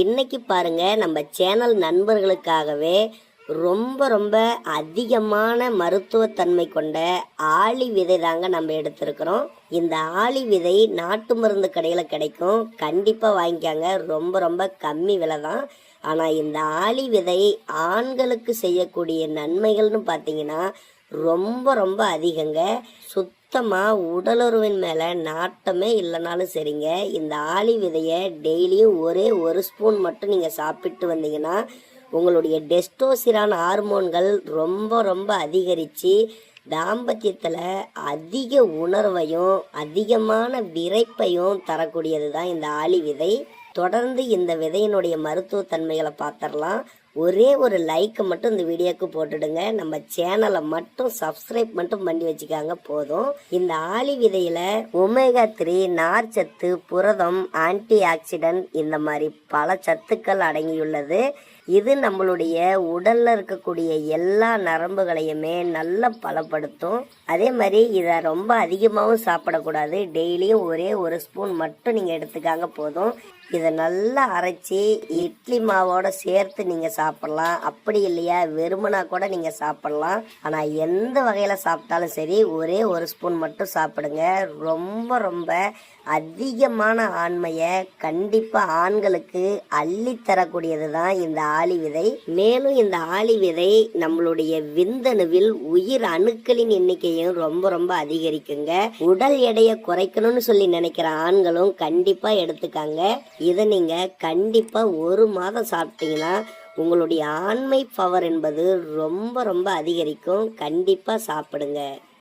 இன்னைக்கு பாருங்க நம்ம சேனல் நண்பர்களுக்காகவே ரொம்ப ரொம்ப அதிகமான மருத்துவத்தன்மை கொண்ட ஆளி விதை தாங்க நம்ம எடுத்திருக்கிறோம். இந்த ஆளி விதை நாட்டு மருந்து கடையில் கிடைக்கும். கண்டிப்பாக வாங்கிக்காங்க. ரொம்ப ரொம்ப கம்மி விலை தான். ஆனால் இந்த ஆளி விதை ஆண்களுக்கு செய்யக்கூடிய நன்மைகள்னு பார்த்தீங்கன்னா ரொம்ப ரொம்ப அதிகங்க. சுத்தமாக உடலுறவின் மேலே நாட்டமே இல்லைனாலும் சரிங்க. இந்த ஆளி விதையை டெய்லியும் ஒரே ஒரு ஸ்பூன் மட்டும் நீங்கள் சாப்பிட்டு வந்தீங்கன்னா உங்களுடைய டெஸ்டோசிரான் ஹார்மோன்கள் ரொம்ப ரொம்ப அதிகரித்து தாம்பத்தியத்தில் அதிக உணர்வையும் அதிகமான விரைப்பையும் தரக்கூடியது தான் இந்த ஆளி விதை. தொடர்ந்து இந்த விதையினுடைய மருத்துவ தன்மைகளை பார்த்துடலாம். ஒரே ஒரு லைக் மட்டும் இந்த வீடியோக்கு போட்டுடுங்க. நம்ம சேனலை மட்டும் சப்ஸ்கிரைப் மட்டும் பண்ணி வச்சுக்காங்க போதும். இந்த ஆளி விதையில ஒமேகா த்ரீ நார்ச்சத்து புரதம் ஆன்டி ஆக்சிடென்ட் இந்த மாதிரி பல சத்துக்கள் அடங்கியுள்ளது. இது நம்மளுடைய உடலில் இருக்கக்கூடிய எல்லா நரம்புகளையுமே நல்லா பலப்படுத்தும். அதே மாதிரி இதை ரொம்ப அதிகமாகவும் சாப்பிடக்கூடாது. டெய்லியும் ஒரே ஒரு ஸ்பூன் மட்டும் நீங்கள் எடுத்துக்காங்க போதும். இதை நல்லா அரைச்சி இட்லி மாவோட சேர்த்து நீங்கள் சாப்பிட்லாம். அப்படி இல்லையா? வெறுமனா கூட நீங்கள் சாப்பிட்லாம். ஆனால் எந்த வகையில் சாப்பிட்டாலும் சரி ஒரே ஒரு ஸ்பூன் மட்டும் சாப்பிடுங்க. ரொம்ப ரொம்ப அதிகமான ஆண்மையை கண்டிப்பாக ஆண்களுக்கு அள்ளி தரக்கூடியது தான் இந்த ஆளி விதை மேலும் இந்த ஆளி விதை நம்மளுடைய விந்தணுவில் உயிர் அணுக்களின் எண்ணிக்கையும் ரொம்ப ரொம்ப அதிகரிக்குங்க. உடல் எடையை குறைக்கணும்னு சொல்லி நினைக்கிற ஆண்களும் கண்டிப்பாக எடுத்துக்காங்க. இதை நீங்கள் கண்டிப்பாக ஒரு மாதம் சாப்பிட்டீங்கன்னா உங்களுடைய ஆண்மை பவர் என்பது ரொம்ப ரொம்ப அதிகரிக்கும். கண்டிப்பாக சாப்பிடுங்க.